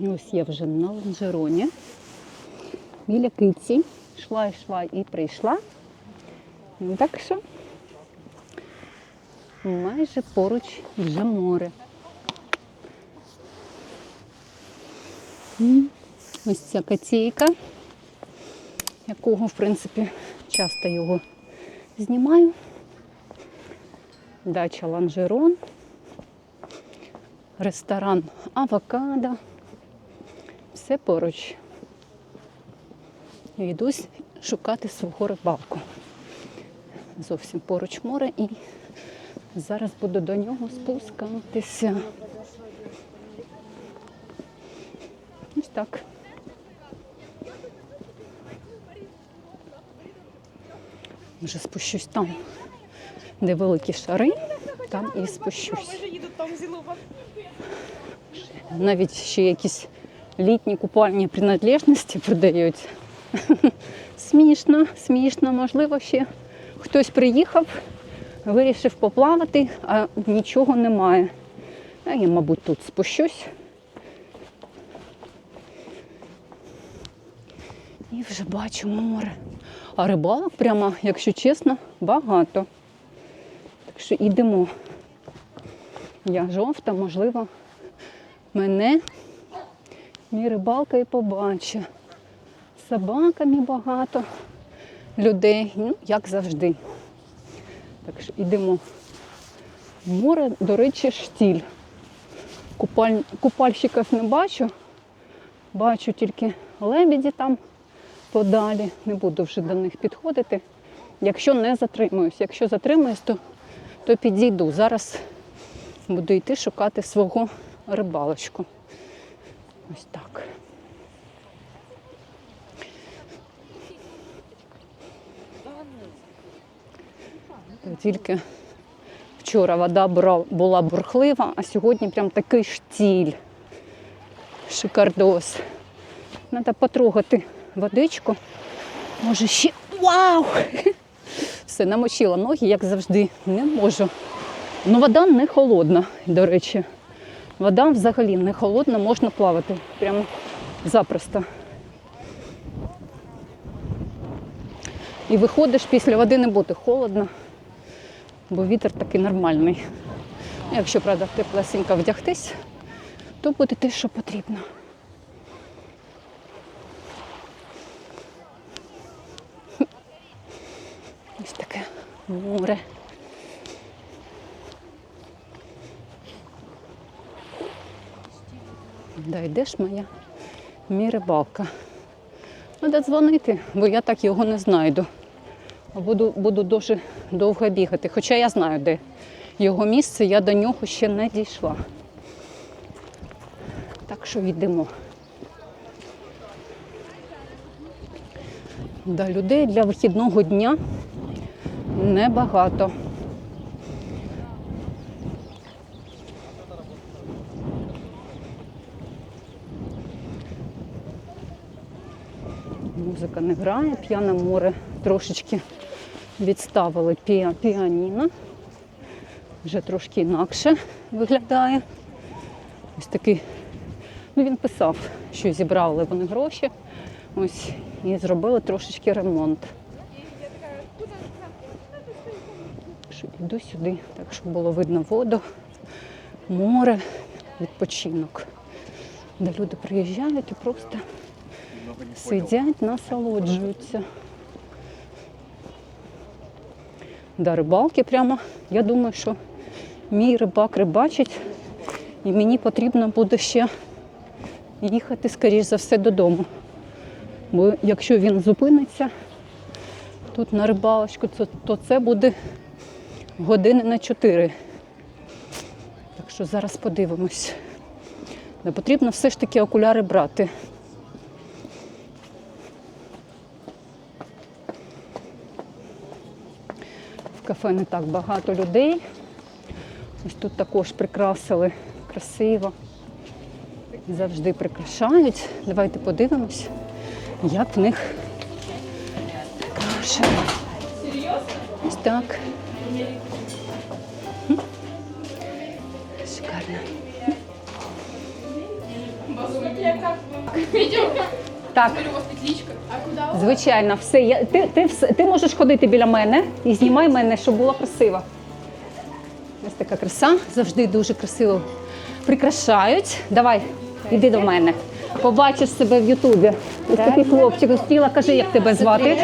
Ось я вже на лонжероні. Біля киці. Йшла, йшла і прийшла. Ну, Так що майже поруч вже море. Ось ця котейка, якого, в принципі, часто його знімаю. Дача Ланжерон, ресторан Авокадо. Все поруч. Я йду с- шукати свого рибалку. Зовсім поруч море і зараз буду до нього спускатися. Ось так. Вже спущусь там, де великі шари, там і спущусь. Навіть ще якісь літні купальні принадлежності продають. Смішно, смішно, можливо, ще хтось приїхав, вирішив поплавати, а нічого немає. А я, мабуть, тут спущусь. І вже бачу море. А рибалок прямо, якщо чесно, багато. Так що йдемо. Я жовта, можливо, мене мій рибалка і побачить. З Собаками багато людей, ну, як завжди. Так що йдемо. Море, до речі, штіль. Купаль... Купальщиків не бачу. Бачу тільки лебеді там подалі. Не буду вже до них підходити. Якщо не затримуюсь. Якщо затримуюсь, то, то підійду. Зараз буду йти шукати свого рибалочку. Ось так. Тільки вчора вода була бурхлива, а сьогодні прям такий штіль. Шикардос. Треба потрогати водичку. Може ще. Вау! Все, намочила ноги, як завжди. Не можу. Ну, вода не холодна, до речі. Вода взагалі не холодна, можна плавати. Прямо запросто. І виходиш після води не буде холодно, бо вітер такий нормальний. Якщо, правда, теплесенько вдягтись, то буде те, що потрібно. Ось таке море. Да, йдеш моя мій рибалка. Треба дзвонити, бо я так його не знайду. Буду, буду дуже довго бігати. Хоча я знаю, де його місце, я до нього ще не дійшла. Так що йдемо. Да, людей для вихідного дня небагато. Музика не грає, п'яне море трошечки відставили піа- піаніно. Вже трошки інакше виглядає. Ось такий. Ну, він писав, що зібрали вони гроші. Ось і зробили трошечки ремонт. Йду сюди, так щоб було видно воду, море, відпочинок. Де люди приїжджають і просто сидять, насолоджуються. Да, рибалки прямо. Я думаю, що мій рибак рибачить, і мені потрібно буде ще їхати, скоріш за все, додому. Бо якщо він зупиниться тут на рибалочку, то, то це буде години на чотири. Так що зараз подивимось. Не потрібно все ж таки окуляри брати. Кафе не так багато людей. Ось тут також прикрасили красиво. Завжди прикрашають. Давайте подивимось, як в них прикрашено. Ось так. Шикарно. Так, Или вас петличка? А куда вы? звичайно, все. Я, ти, ти, все- ти можеш ходити біля мене і знімай мене, щоб було красиво. Ось така краса, завжди дуже красиво прикрашають. Давай, іди до мене. Побачиш себе в Ютубі. Ось такий хлопчик. Стіла, кажи, як тебе звати.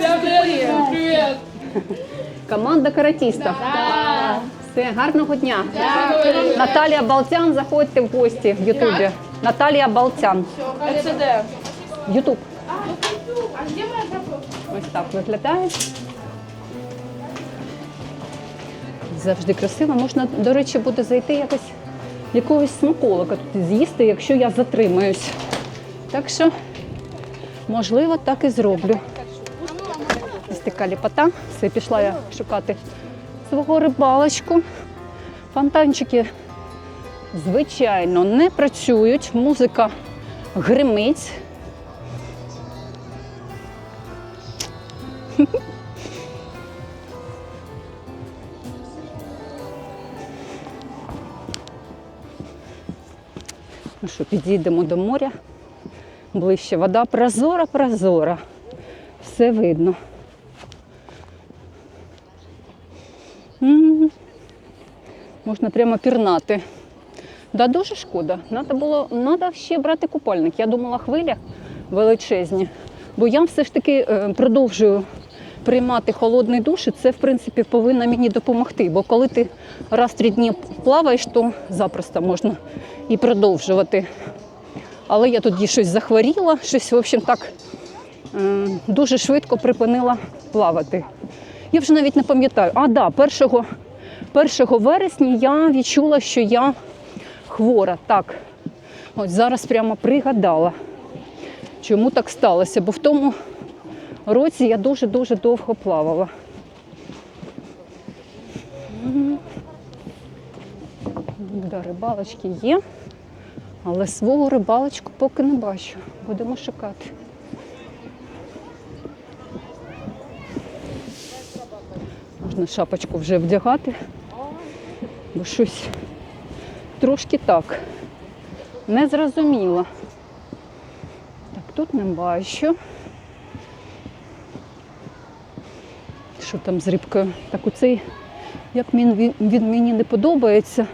Да, привет. Привет. Команда каратіста. Все, гарного дня. Наталія Балтян, заходьте в гості в Ютубі. Наталія Балтян. РЦД. Ютуб. А где моя группа? Ось так виглядає. Завжди красиво. Можна, до речі, буде зайти якось якогось смаколика тут з'їсти, якщо я затримаюсь. Так що, можливо, так і зроблю. Ось така ліпота. Все, пішла я шукати свого рибалочку. Фонтанчики, звичайно, не працюють. Музика гримить. Ну що, підійдемо до моря. Ближче вода прозора, прозора. Все видно. Можна прямо пірнати. Да, дуже шкода. Надо було, надо ще брати купальник. Я думала, хвиля величезні. Бо я все ж таки е, продовжую приймати холодний душ, і це, в принципі, повинно мені допомогти. Бо коли ти раз в три дні плаваєш, то запросто можна і продовжувати. Але я тоді щось захворіла, щось, в общем, так е, дуже швидко припинила плавати. Я вже навіть не пам'ятаю. А, да, 1, 1 вересня я відчула, що я хвора. Так, от зараз прямо пригадала, чому так сталося. Бо в тому році я дуже-дуже довго плавала. Да, рибалочки є, але свого рибалочку поки не бачу. Будемо шукати. Можна шапочку вже вдягати, бо щось трошки так. Не зрозуміло. Так, тут не бачу. Що там з рибкою? Так оцей, як він, він, він мені не подобається,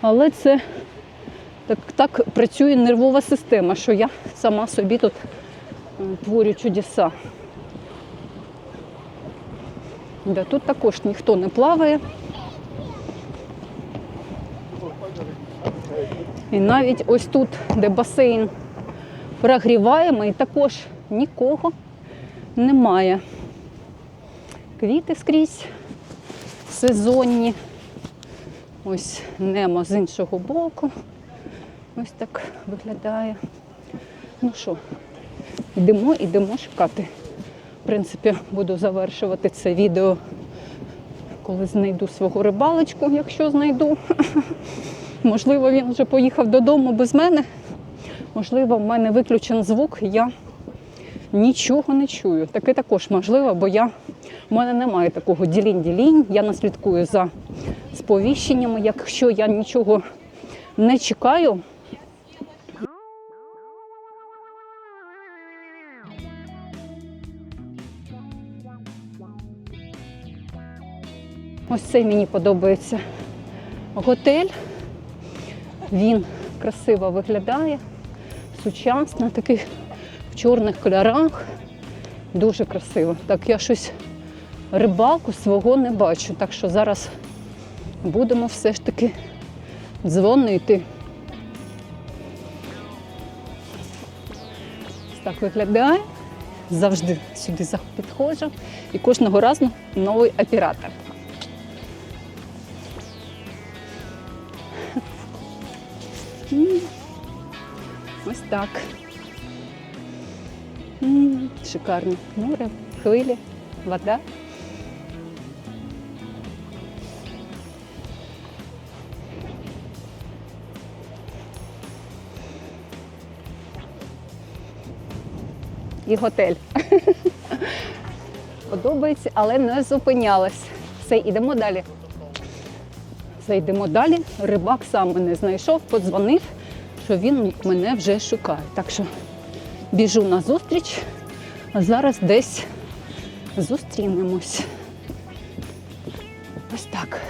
але це так, так працює нервова система, що я сама собі тут е, творю чудеса. Да, тут також ніхто не плаває. І навіть ось тут, де басейн прогріваємо, і також нікого немає. Квіти скрізь сезонні. Ось немо з іншого боку. Ось так виглядає. Ну що, йдемо, йдемо шукати. В принципі, буду завершувати це відео, коли знайду свого рибалочку, якщо знайду. Можливо, він вже поїхав додому без мене. Можливо, в мене виключений звук, я нічого не чую. Таке також можливо, бо я, в мене немає такого ділінь-ділінь. Я не слідкую за сповіщеннями. Якщо я нічого не чекаю, Ось цей мені подобається готель. Він красиво виглядає, сучасно, такий в чорних кольорах. Дуже красиво. Так я щось рибалку свого не бачу. Так що зараз будемо все ж таки дзвонити. Так виглядає. Завжди сюди підходжу. І кожного разу новий оператор. Так. М, Шикарно. Море, хвилі, вода. І готель. Подобається, але не зупинялась. Все, ідемо далі. Зайдемо далі. Рибак сам мене знайшов, подзвонив, що він мене вже шукає. Так що біжу на зустріч, а зараз десь зустрінемось. Ось так.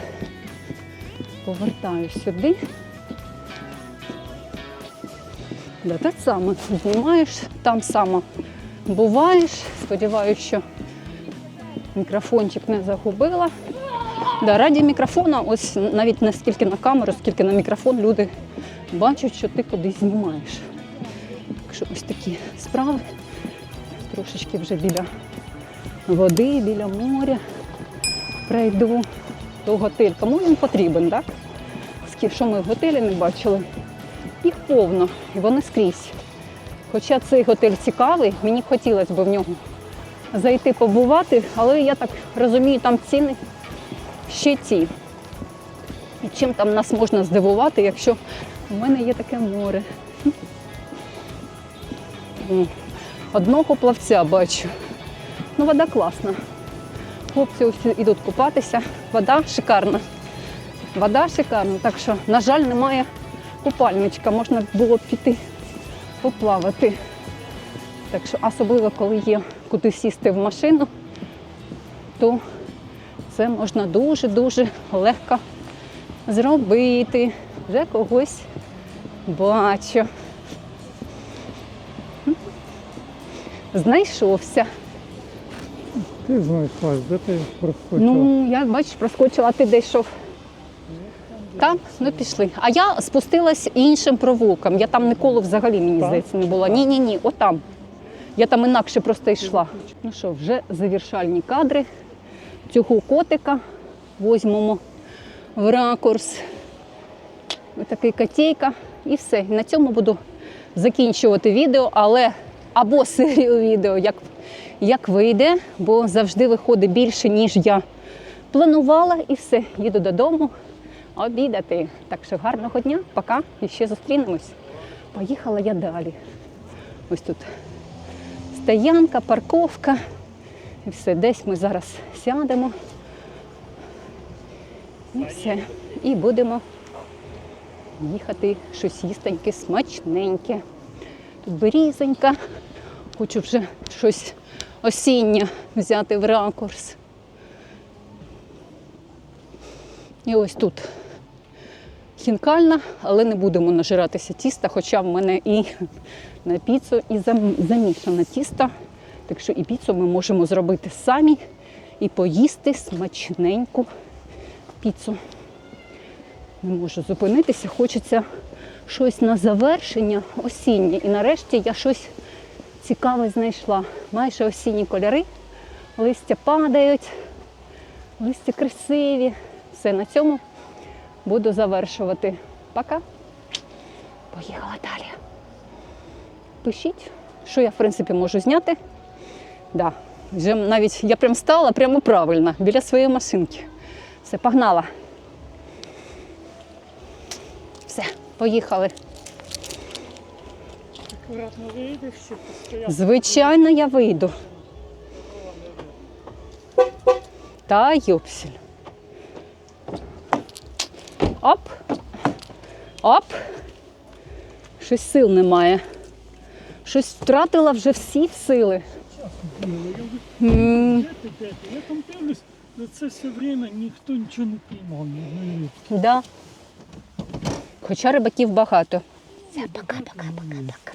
Повертаю сюди. Да, те саме знімаєш, там само буваєш. Сподіваюся, що мікрофончик не загубила. Да, раді мікрофона, ось навіть не скільки на камеру, скільки на мікрофон люди бачать, що ти кудись знімаєш. Так ось такі справи. Трошечки вже біля води, біля моря пройду. То готель. Кому він потрібен, так? Що ми в готелі не бачили. Їх повно, і вони скрізь. Хоча цей готель цікавий, мені хотілося б в нього зайти побувати, але я так розумію, там ціни ще ті. І чим там нас можна здивувати, якщо в мене є таке море. Одного плавця бачу. Ну, вода класна. Хлопці ось йдуть купатися. Вода шикарна. Вода шикарна, так що, на жаль, немає купальничка. Можна було б піти поплавати. Так що, особливо, коли є куди сісти в машину, то це можна дуже-дуже легко зробити. Вже когось бачу. Знайшовся. Ти знаєш, Вась, де ти проскочила? Ну, я бачиш, проскочила, а ти де йшов? Там? Ну пішли. А я спустилась іншим провулком. Я там ніколи взагалі, мені Так? здається, не була. Ні, ні, ні, отам. Я там інакше просто йшла. Ну що, вже завершальні кадри. Цього котика візьмемо в ракурс. Ось такий котейка. І все. На цьому буду закінчувати відео, але або серію відео, як, як вийде, бо завжди виходить більше, ніж я планувала, і все. Їду додому обідати. Так що гарного дня, пока і ще зустрінемось. Поїхала я далі. Ось тут стоянка, парковка. І все, десь ми зараз сядемо. І все. І будемо їхати щось їстеньке, смачненьке. Тут берізонька. Хочу вже щось осіннє взяти в ракурс. І ось тут хінкальна, але не будемо нажиратися тіста, хоча в мене і на піцу, і зам- замішане тісто. Так що і піцу ми можемо зробити самі і поїсти смачненьку піцу. Не можу зупинитися, хочеться щось на завершення осіннє. І нарешті я щось цікаве знайшла. Майже осінні кольори, листя падають, листя красиві. Все, на цьому буду завершувати. Пока. Поїхала далі. Пишіть, що я, в принципі, можу зняти. Да. Вже навіть я прям стала прямо правильно, біля своєї машинки. Все, погнала. Все, поїхали. Акуратно вийдеш, щоб постояти. Звичайно, я вийду. Та йопсель. Оп. Оп. Щось сил немає. Щось втратила вже всі сили. Я там дивлюсь, за це все время ніхто нічого не рибки. Да. Хоча рибаків багато. Все, пока-пока-пока-пока.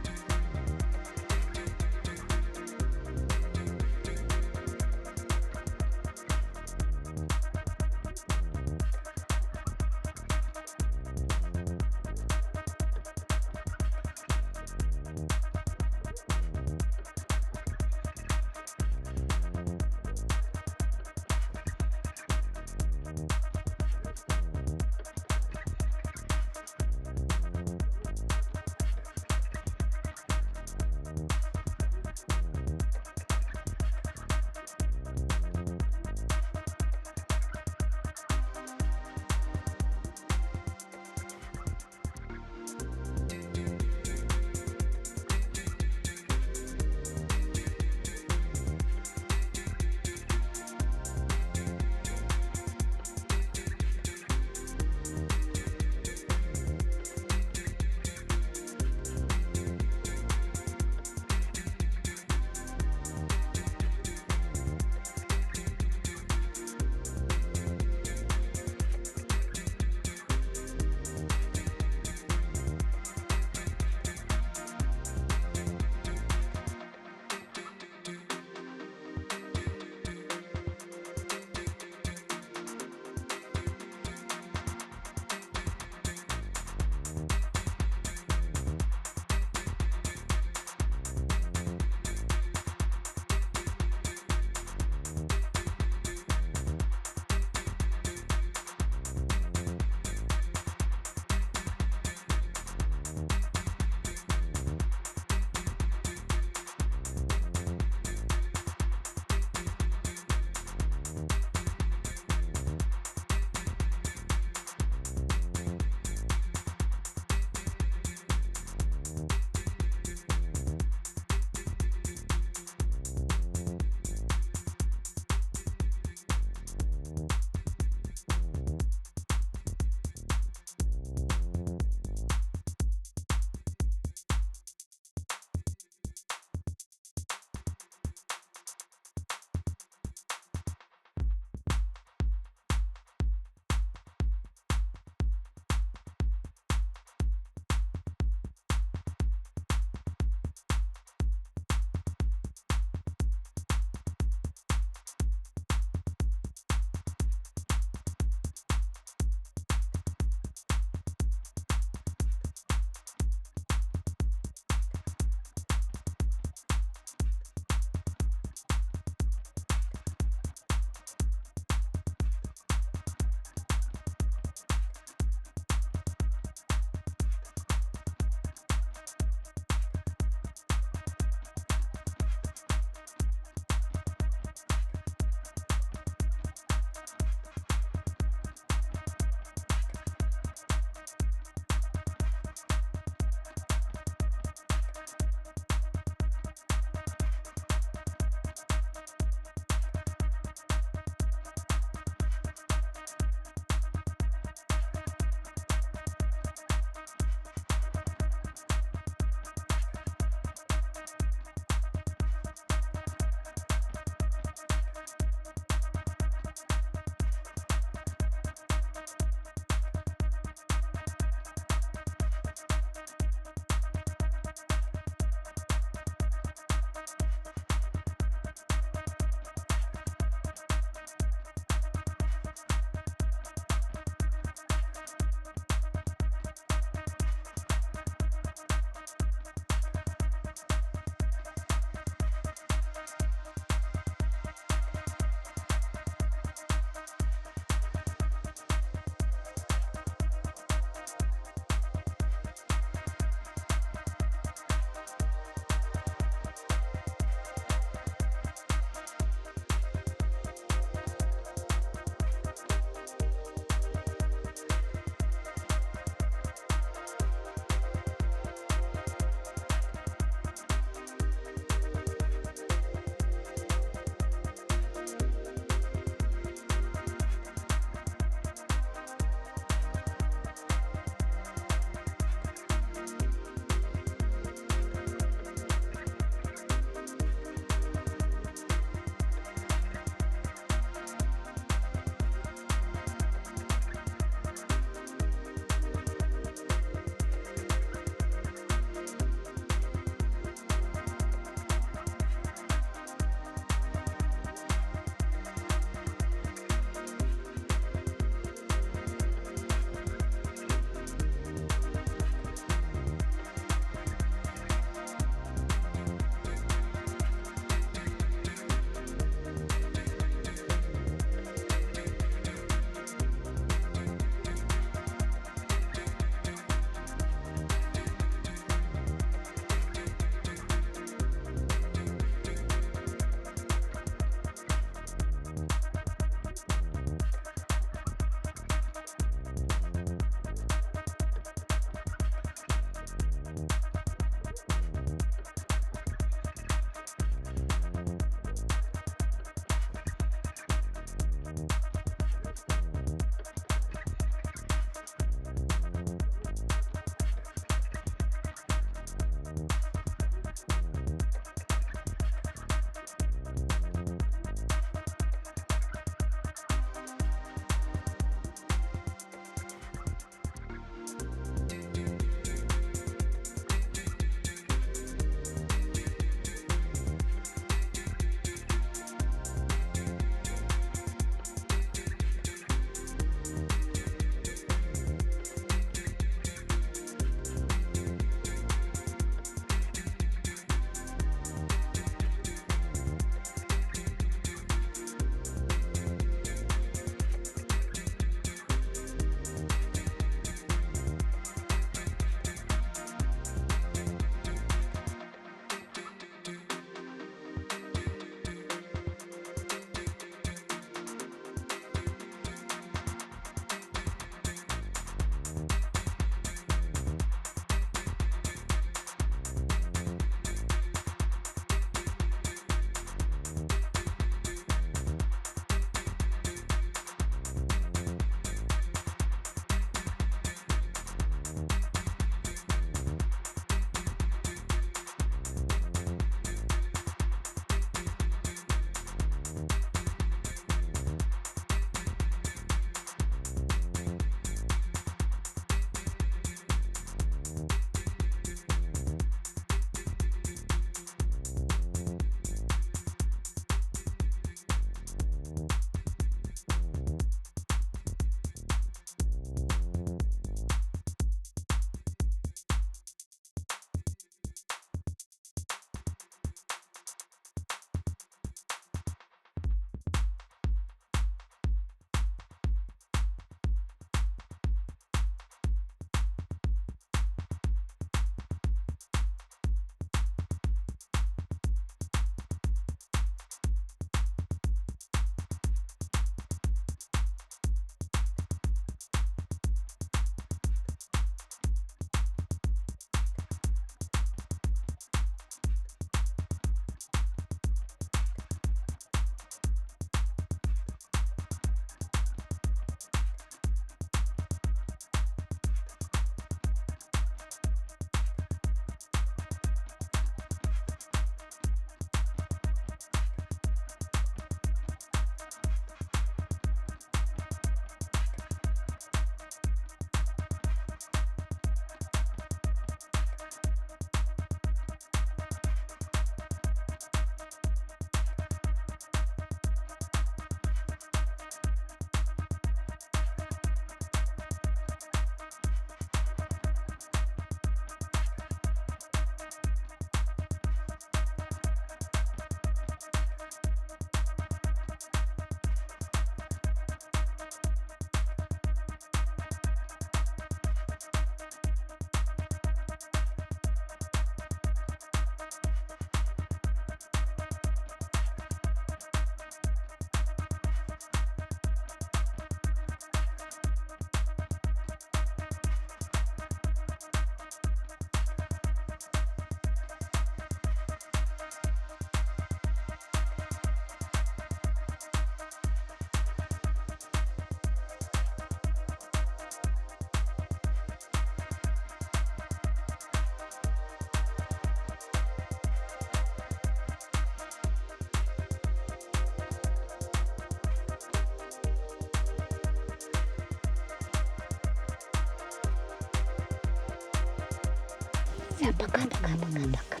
Все, пока, пока, пока, пока.